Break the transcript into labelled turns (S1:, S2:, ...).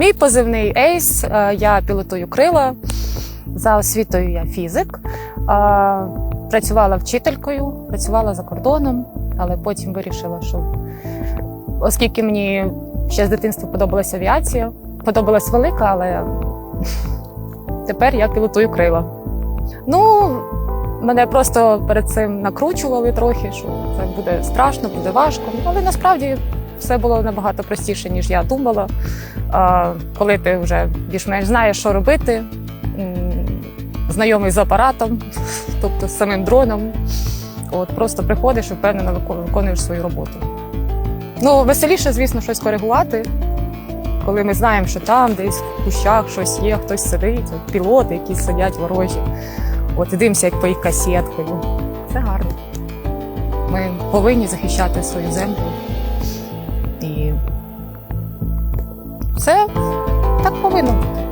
S1: Мій позивний Ейс. е, Я пілотую крила. За освітою я фізик. Е, Працювала вчителькою, працювала за кордоном, але потім вирішила, що оскільки мені ще з дитинства подобалася авіація, подобалась велика, але тепер я пілотую крила. Ну, мене просто перед цим накручували трохи, що це буде страшно, буде важко. Але насправді все було набагато простіше, ніж я думала. Коли ти вже більш-менш знаєш, що робити, знайомий з апаратом, тобто з самим дроном, от просто приходиш і впевнено вико- виконуєш свою роботу. Ну, веселіше, звісно, щось коригувати, коли ми знаємо, що там десь в кущах щось є, хтось сидить, от пілоти, які сидять ворожі. От дивимося, як по їх касеткою. Це гарно. Ми повинні захищати свою землю. Це так повинно бути.